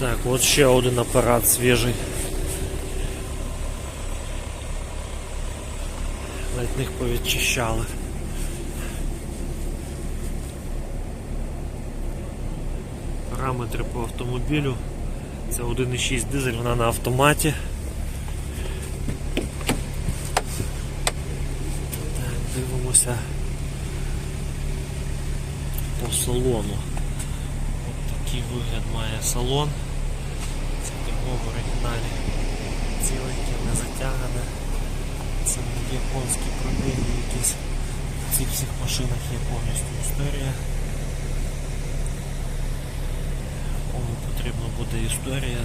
От ще один апарат свіжий. Навіть них повідчищали. Параметри по автомобілю. Це 1.6 дизель, вона на автоматі. Так, дивимося по салону. От такий вигляд має салон. Це в оригіналі. Ціленьке, не затягане. Це не японські пробіги якісь. В цих всіх машинах є повністю історія. Кому потрібна буде історія.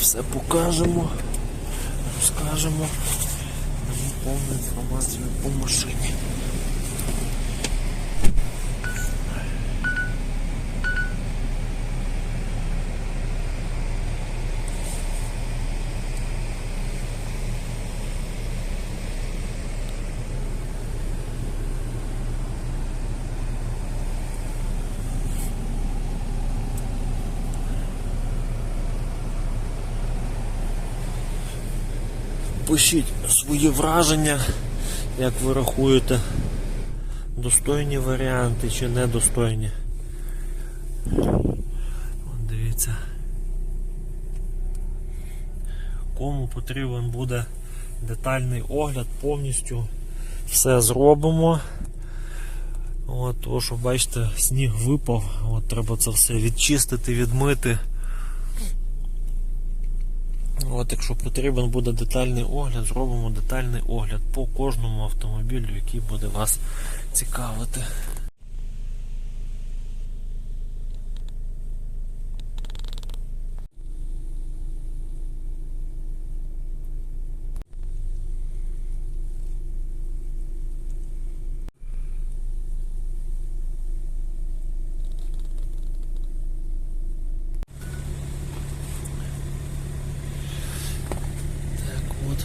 Все покажемо, розкажемо. Дамо повну інформацію по машині. Пишіть свої враження, як ви рахуєте, достойні варіанти чи недостойні. От дивіться. Кому потрібен буде детальний огляд, повністю все зробимо. От, тому що бачите, сніг випав, от треба це все відчистити, відмити. От, якщо потрібен буде детальний огляд, зробимо детальний огляд по кожному автомобілю, який буде вас цікавити. Так от.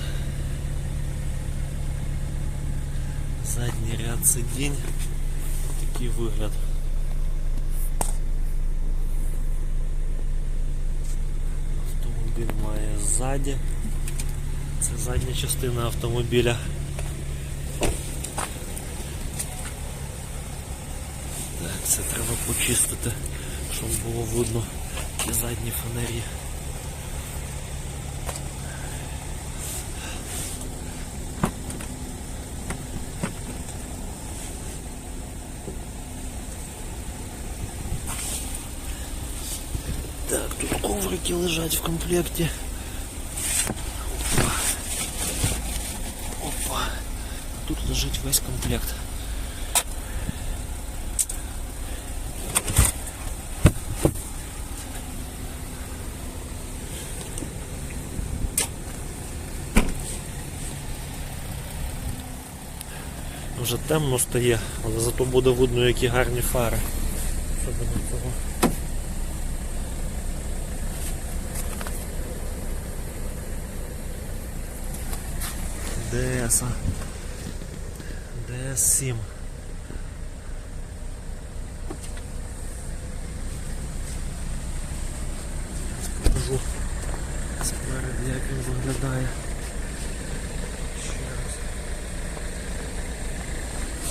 Задній ряд сидінь. Такий вигляд. Автомобіль має ззаді. Це задня частина автомобіля. Так, це треба почистити, щоб було видно ті задні фонарі. Так, тут коврики лежать в комплекте. Опа. Опа. Тут лежить весь комплект. Вже темно стає, але зато буде видно, які гарні фари. Особливо цього. ДС. ДС-7. Зараз покажу спереду, як він виглядає.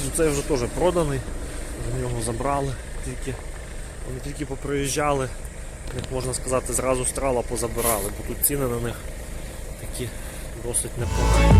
Ну, Цей вже теж проданий, вже нього забрали, тільки вони тільки поприїжджали, як можна сказати, зразу страла позабирали, бо тут ціни на них такі досить непогані.